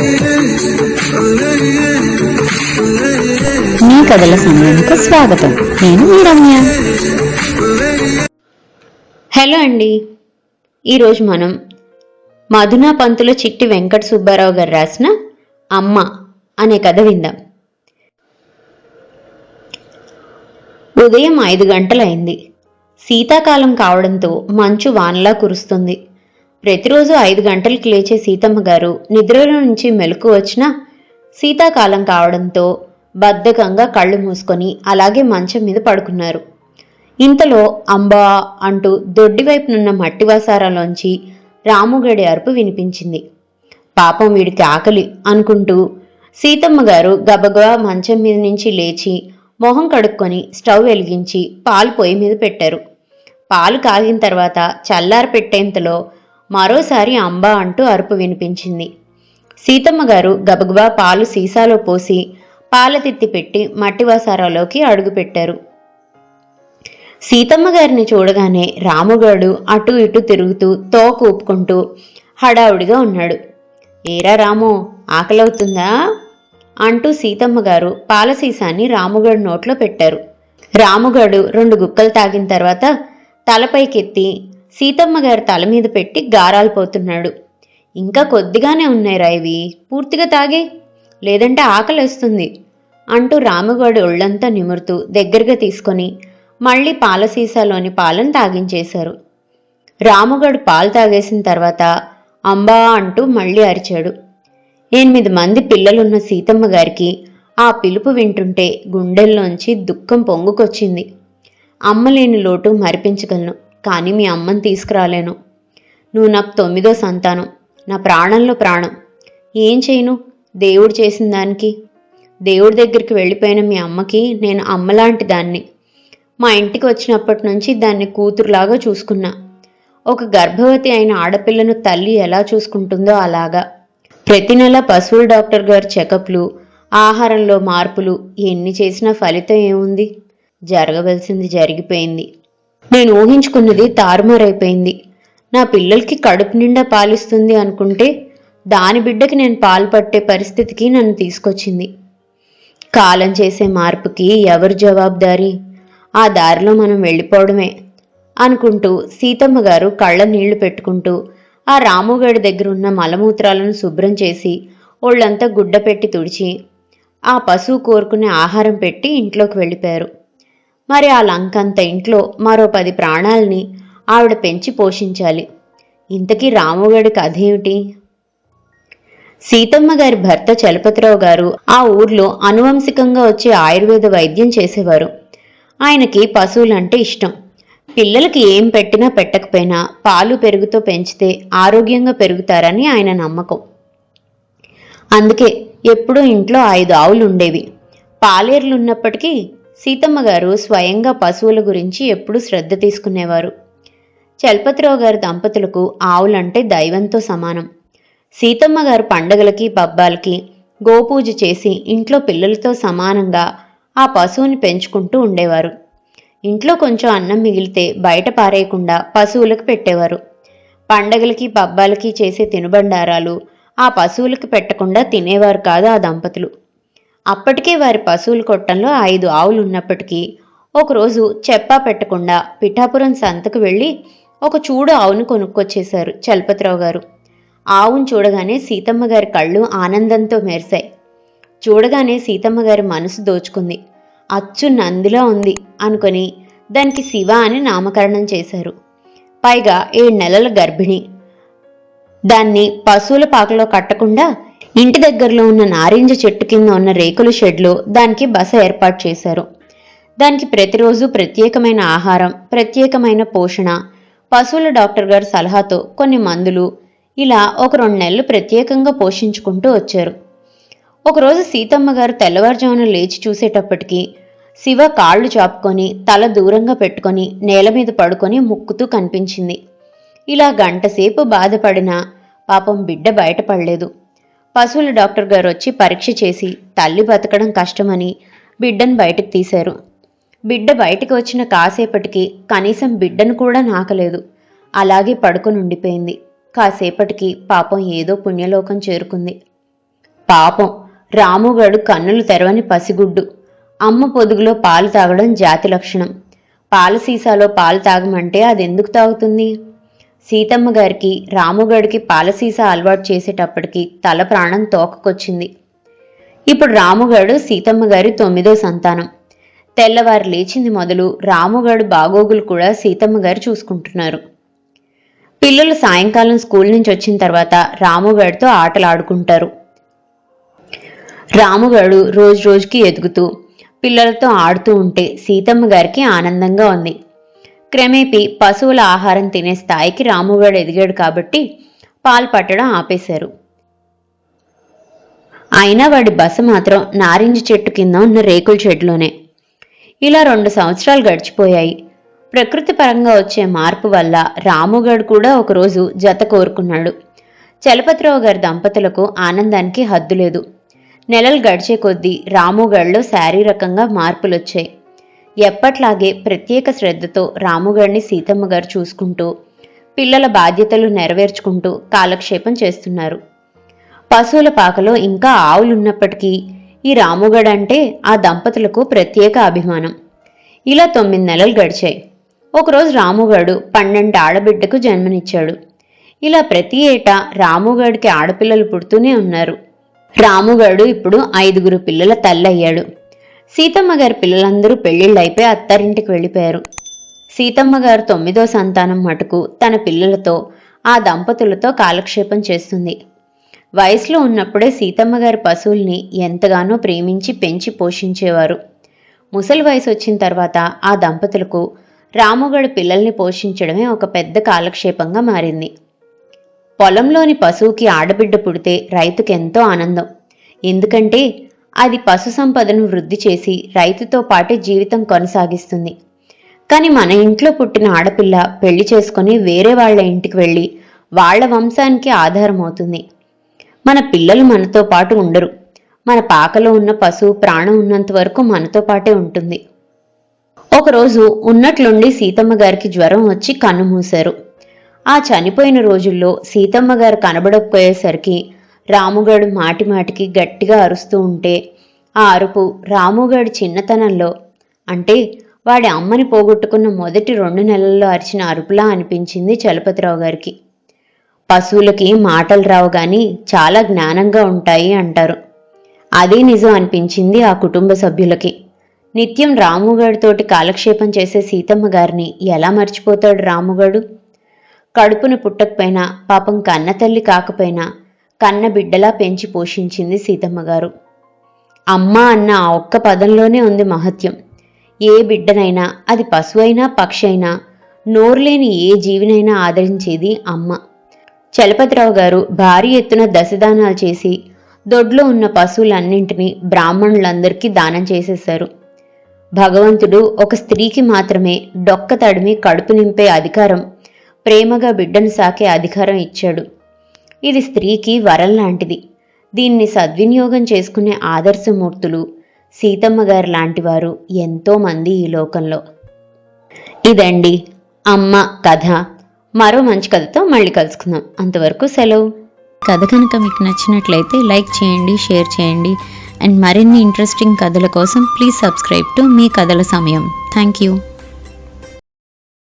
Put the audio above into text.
మీ కథల సమయానికి స్వాగతం. నేను మీ రమ్య. హలో అండి. ఈరోజు మనం మధునా పంతుల చిట్టి వెంకట సుబ్బారావు గారు రాసిన అమ్మ అనే కథ విందాం. ఉదయం ఐదు గంటలైంది. శీతాకాలం కావడంతో మంచు వానలా కురుస్తుంది. ప్రతిరోజు ఐదు గంటలకు లేచే సీతమ్మ గారు నిద్రలో నుంచి మెలకు వచ్చిన శీతాకాలం కావడంతో బద్ధకంగా కళ్ళు మూసుకొని అలాగే మంచం మీద పడుకున్నారు. ఇంతలో అంబా అంటూ దొడ్డి వైపునున్న మట్టి వసారాలోంచి రాముగడి అరుపు వినిపించింది. పాపం వీడికి ఆకలి అనుకుంటూ సీతమ్మ గారు గబగబా మంచం మీద నుంచి లేచి మొహం కడుక్కొని స్టవ్ వెలిగించి పాలు పొయ్యి మీద పెట్టారు. పాలు కాగిన తర్వాత చల్లార పెట్టేంతలో మరోసారి అంబా అంటూ అరుపు వినిపించింది. సీతమ్మ గారు గబగబా పాలు సీసాలో పోసి పాల తిత్తి పెట్టి మట్టి వసారాలోకి అడుగుపెట్టారు సీతమ్మ గారిని చూడగానే రాముగాడు అటు ఇటు తిరుగుతూ తోక ఊపుకుంటూ హడావుడిగా ఉన్నాడు. ఏరా రాము ఆకలవుతుందా? అంటూ సీతమ్మ గారు పాల సీసాన్ని రాముగాడు నోట్లో పెట్టారు. రాముగాడు రెండు గుక్కలు తాగిన తర్వాత తలపైకెత్తి సీతమ్మ గారి తల మీద పెట్టి గారాలు పోతున్నాడు ఇంకా కొద్దిగానే ఉన్నాయి రాయివి పూర్తిగా తాగే. లేదంటే ఆకలి వస్తుంది అంటూ రాముగాడు ఒళ్ళంతా నిమురుతూ దగ్గరగా తీసుకొని మళ్ళీ పాల సీసాలోని పాలను తాగించేశారు. రాముగాడు పాలు తాగేసిన తర్వాత అంబా అంటూ మళ్ళీ అరిచాడు. ఎనిమిది మంది పిల్లలున్న సీతమ్మ గారికి ఆ పిలుపు వింటుంటే గుండెల్లోంచి దుఃఖం పొంగుకొచ్చింది. అమ్మలేని లోటు మరిపించగలను. కానీ మీ అమ్మని తీసుకురాలేను. నువ్వు నాకు తొమ్మిదో సంతానం. నా ప్రాణంలో ప్రాణం. ఏం చేయను? దేవుడు చేసిన దానికి. దేవుడి దగ్గరికి వెళ్ళిపోయిన మీ అమ్మకి నేను అమ్మలాంటి దాన్ని. మా ఇంటికి వచ్చినప్పటి నుంచి దాన్ని కూతురులాగా చూసుకున్నా. ఒక గర్భవతి అయిన ఆడపిల్లను తల్లి ఎలా చూసుకుంటుందో అలాగా. ప్రతి నెల పశువుల డాక్టర్ గారి చెకప్లు ఆహారంలో మార్పులు ఎన్ని చేసినా ఫలితం ఏముంది? జరగవలసింది జరిగిపోయింది. నేను ఊహించుకున్నది తారుమారైపోయింది. నా పిల్లలకి కడుపు నిండా పాలిస్తుంది అనుకుంటే దాని బిడ్డకి నేను పాలు పట్టే పరిస్థితికి నన్ను తీసుకొచ్చింది. కాలం చేసే మార్పుకి ఎవరు జవాబుదారి? ఆ దారిలో మనం వెళ్ళిపోవడమే అనుకుంటూ సీతమ్మ గారు కళ్ళ నీళ్ళు పెట్టుకుంటూ ఆ రాముగాడి దగ్గర ఉన్న మలమూత్రాలను శుభ్రం చేసి ఒళ్ళంతా గుడ్డ పెట్టి తుడిచి ఆ పశువు కోరుకునే ఆహారం పెట్టి ఇంట్లోకి వెళ్ళిపోయారు. మరి ఆ లంకంత ఇంట్లో మరో పది ప్రాణాలని ఆవిడ పెంచి పోషించాలి. ఇంతకీ రాముగాడి కథ సీతమ్మ గారి భర్త చలపతిరావు గారు ఆ ఊర్లో అనువంశికంగా వచ్చే ఆయుర్వేద వైద్యం చేసేవారు. ఆయనకి పశువులంటే ఇష్టం. పిల్లలకి ఏం పెట్టినా పెట్టకపోయినా పాలు పెరుగుతో పెంచితే ఆరోగ్యంగా పెరుగుతారని ఆయన నమ్మకం. అందుకే ఎప్పుడూ ఇంట్లో ఐదు ఆవులు ఉండేవి పాలేర్లు ఉన్నప్పటికీ సీతమ్మ గారు స్వయంగా పశువుల గురించి ఎప్పుడూ శ్రద్ధ తీసుకునేవారు. చలపతిరావు గారి దంపతులకు ఆవులంటే దైవంతో సమానం. సీతమ్మ గారు పండగలకి పబ్బాలకి గోపూజ చేసి ఇంట్లో పిల్లలతో సమానంగా ఆ పశువుని పెంచుకుంటూ ఉండేవారు. ఇంట్లో కొంచెం అన్నం మిగిలితే బయట పారేయకుండా పశువులకు పెట్టేవారు. పండగలకి పబ్బాలకి చేసే తినుబండారాలు ఆ పశువులకు పెట్టకుండా తినేవారు కాదు ఆ దంపతులు. అప్పటికే వారి పశువుల కొట్టంలో ఐదు ఆవులు ఉన్నప్పటికీ ఒకరోజు చెప్పా పెట్టకుండా పిఠాపురం సంతకు వెళ్ళి ఒక చూడు ఆవును కొనుక్కొచ్చేశారు చలపతిరావు గారు. ఆవును చూడగానే సీతమ్మ గారి కళ్ళు ఆనందంతో మెరిశాయి. చూడగానే సీతమ్మ గారి మనసు దోచుకుంది. అచ్చు నందిలా ఉంది అనుకొని దానికి శివ అని నామకరణం చేశారు. పైగా ఏడు నెలల గర్భిణి. దాన్ని పశువుల పాకలో కట్టకుండా ఇంటి దగ్గరలో ఉన్న నారింజ చెట్టు కింద ఉన్న రేకుల షెడ్లో దానికి బస ఏర్పాటు చేశారు. దానికి ప్రతిరోజు ప్రత్యేకమైన ఆహారం ప్రత్యేకమైన పోషణ పశువుల డాక్టర్ గారి సలహాతో కొన్ని మందులు ఇలా ఒక రెండు నెలలు ప్రత్యేకంగా పోషించుకుంటూ వచ్చారు. ఒకరోజు సీతమ్మ గారు తెల్లవారుజామున లేచి చూసేటప్పటికి శివ కాళ్ళు చాపుకొని తల దూరంగా పెట్టుకొని నేల మీద పడుకొని ముక్కుతూ కనిపించింది. ఇలా గంటసేపు బాధపడినా పాపం బిడ్డ బయటపడలేదు. పశువుల డాక్టర్ గారు వచ్చి పరీక్ష చేసి తల్లి బతకడం కష్టమని బిడ్డను బయటకు తీశారు. బిడ్డ బయటకు వచ్చిన కాసేపటికి కనీసం బిడ్డను కూడా నాకలేదు. అలాగే పడుకొని ఉండిపోయింది. కాసేపటికి పాపం ఏదో పుణ్యలోకం చేరుకుంది. పాపం. రాముగాడు కన్నులు తెరవని పసిగుడ్డు. అమ్మ పొదుగులో పాలు తాగడం జాతి లక్షణం. పాల సీసాలో పాలు తాగమంటే అది ఎందుకు తాగుతుంది? సీతమ్మ గారికి రాముగాడికి పాలసీస అలవాటు చేసేటప్పటికి తల ప్రాణం తోకకొచ్చింది. ఇప్పుడు రాముగాడు సీతమ్మ గారి తొమ్మిదో సంతానం. తెల్లవారు లేచింది మొదలు రాముగాడు బాగోగులు కూడా సీతమ్మ గారు చూసుకుంటున్నారు. పిల్లలు సాయంకాలం స్కూల్ నుంచి వచ్చిన తర్వాత రాముగాడితో ఆటలు ఆడుకుంటారు రాముగాడు రోజు రోజుకి ఎదుగుతూ పిల్లలతో ఆడుతూ ఉంటే సీతమ్మ గారికి ఆనందంగా ఉంది. క్రమేపీ పశువుల ఆహారం తినే స్థాయికి రాముగాడు ఎదిగాడు కాబట్టి పాలు పట్టడం ఆపేశారు. అయినా వాడి బస మాత్రం నారింజ చెట్టు కింద ఉన్న రేకుల చెట్లోనే ఇలా రెండు సంవత్సరాలు గడిచిపోయాయి. ప్రకృతి పరంగా వచ్చే మార్పు వల్ల రాముగాడు కూడా ఒకరోజు జత కోరుకున్నాడు. చలపతిరావు గారి దంపతులకు ఆనందానికి హద్దు లేదు. నెలలు గడిచే కొద్దీ రాముగాడిలో శారీరకంగా మార్పులొచ్చాయి. ఎప్పట్లాగే ప్రత్యేక శ్రద్ధతో రాముగాడిని సీతమ్మ గారు చూసుకుంటూ పిల్లల బాధ్యతలు నెరవేర్చుకుంటూ కాలక్షేపం చేస్తున్నారు. పశువుల పాకలో ఇంకా ఆవులున్నప్పటికీ ఈ రాముగడంటే ఆ దంపతులకు ప్రత్యేక అభిమానం. ఇలా తొమ్మిది నెలలు గడిచాయి. ఒకరోజు రాముగాడు పన్నెండు ఆడబిడ్డకు జన్మనిచ్చాడు. ఇలా ప్రతి ఏటా రాముగాడికి ఆడపిల్లలు పుడుతూనే ఉన్నారు. రాముగాడు ఇప్పుడు ఐదుగురు పిల్లల తల్లయ్యాడు. సీతమ్మ గారి పిల్లలందరూ పెళ్ళిళ్ళైపోయి అత్తారింటికి వెళ్ళిపోయారు. సీతమ్మ గారు తొమ్మిదో సంతానం మటుకు తన పిల్లలతో ఆ దంపతులతో కాలక్షేపం చేస్తుంది. వయసులో ఉన్నప్పుడే సీతమ్మ గారి పశువుల్ని ఎంతగానో ప్రేమించి పెంచి పోషించేవారు. ముసలి వయసు వచ్చిన తర్వాత ఆ దంపతులకు రాముగడు పిల్లల్ని పోషించడమే ఒక పెద్ద కాలక్షేపంగా మారింది. పొలంలోని పశువుకి ఆడబిడ్డ పుడితే రైతుకెంతో ఆనందం. ఎందుకంటే అది పశు సంపదను వృద్ధి చేసి రైతుతో పాటే జీవితం కొనసాగిస్తుంది. కానీ మన ఇంట్లో పుట్టిన ఆడపిల్ల పెళ్ళి చేసుకొని వేరే వాళ్ళ ఇంటికి వెళ్ళి వాళ్ళ వంశానికి ఆధారం అవుతుంది మన పిల్లలు మనతో పాటు ఉండరు. మన పాకలో ఉన్న పశువు ప్రాణం ఉన్నంత వరకు మనతో పాటే ఉంటుంది. ఒకరోజు ఉన్నట్లుండి సీతమ్మ గారికి జ్వరం వచ్చి కన్ను మూశారు. ఆ చనిపోయిన రోజుల్లో సీతమ్మ గారు కనబడకపోయేసరికి రాముగాడు మాటిమాటికి గట్టిగా అరుస్తూ ఉంటే ఆ అరుపు రాముగాడి చిన్నతనంలో. అంటే వాడి అమ్మని పోగొట్టుకున్న మొదటి రెండు నెలల్లో అరిచిన అరుపులా అనిపించింది చలపతిరావు గారికి. పశువులకి మాటలు రావు కానీ చాలా జ్ఞానంగా ఉంటాయి అంటారు. అదే నిజం అనిపించింది ఆ కుటుంబ సభ్యులకి. నిత్యం రాముగాడితోటి కాలక్షేపం చేసే సీతమ్మ గారిని ఎలా మర్చిపోతాడు రాముగాడు? కడుపున పుట్టకపోయినా పాపం కన్నతల్లి కాకపోయినా కన్న బిడ్డలా పెంచి పోషించింది సీతమ్మ గారు. అమ్మ అన్న ఆ ఒక్క పదంలోనే ఉంది మహత్యం. ఏ బిడ్డనైనా అది పశువైనా పక్షి అయినా నోరులేని ఏ జీవినైనా ఆదరించేది అమ్మ. చలపతిరావు గారు భారీ ఎత్తున దశదానాలు చేసి దొడ్లో ఉన్న పశువులన్నింటినీ బ్రాహ్మణులందరికీ దానం చేసేశారు. భగవంతుడు ఒక స్త్రీకి మాత్రమే డొక్క తడిమి కడుపు నింపే అధికారం ప్రేమగా బిడ్డను సాకే అధికారం ఇచ్చాడు. ఇది స్త్రీకి వరం లాంటిది. దీన్ని సద్వినియోగం చేసుకునే ఆదర్శమూర్తులు సీతమ్మ గారు లాంటివారు ఎంతోమంది ఈ లోకంలో. ఇదండి అమ్మ కథ. మరో మంచి కథతో మళ్ళీ కలుసుకుందాం. అంతవరకు సెలవు. కథ కనుక మీకు నచ్చినట్లయితే లైక్ చేయండి షేర్ చేయండి. అండ్ మరిన్ని ఇంట్రెస్టింగ్ కథల కోసం ప్లీజ్ సబ్స్క్రైబ్ టు మీ కథల సమయం. Thank you.